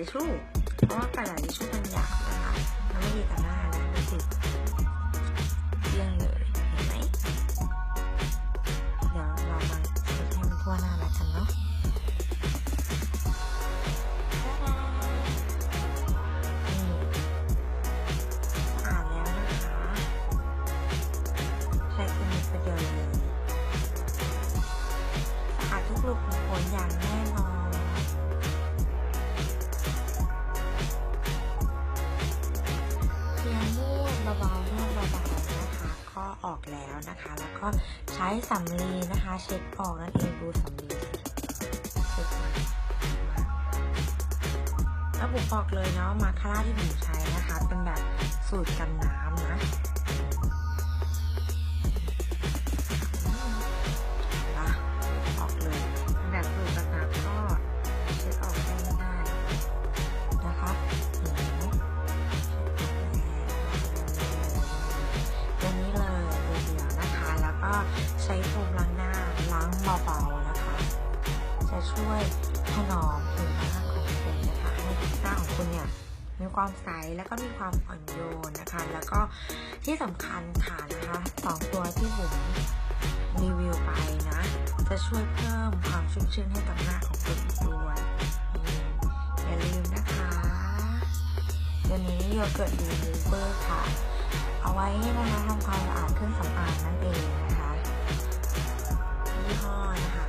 ทิชชู่เพราะว่ากระดาษทิชชู่มันหยาบนะคะมันไม่ดีต่อหน้านะดูสิเลี่ยงเลยเห็นไหมเดี๋ยวเรามาเช็ดให้มันทั่วหน้าแล้วกันเนาะนี่สะอาดแล้วนะคะใช้เคมีประเดียวเลยสะอาดทุกลูกทุกผลอย่างแน่ ออกแล้วนะคะ แล้วก็ใช้สำลีนะคะ เช็ดออกนั่นเองดูสำลีแล้วบุบอกเลยเนาะมาคาร่าที่ผมใช้นะคะ เป็นแบบสูตรกันน้ำนะ ถนอมผิวหน้าของคุณนะคะให้ผิวหน้าของคุณเนี่ยมีความใสแล้วก็มีความอ่อนโยนนะคะ แล้วก็ที่สำคัญค่ะนะคะสองตัวที่บุ๋มรีวิวไปนะ จะช่วยเพิ่มความชุ่มชื่นให้กับหน้าของคุณอีกด้วยอย่าลืมนะคะเดี๋ยวนี้โยเกิร์ตดีลิเวอร์ค่ะ เอาไว้นะคะทำความสะอาดเครื่องสำอางนั่นเองนะคะยี่ห้อนะคะ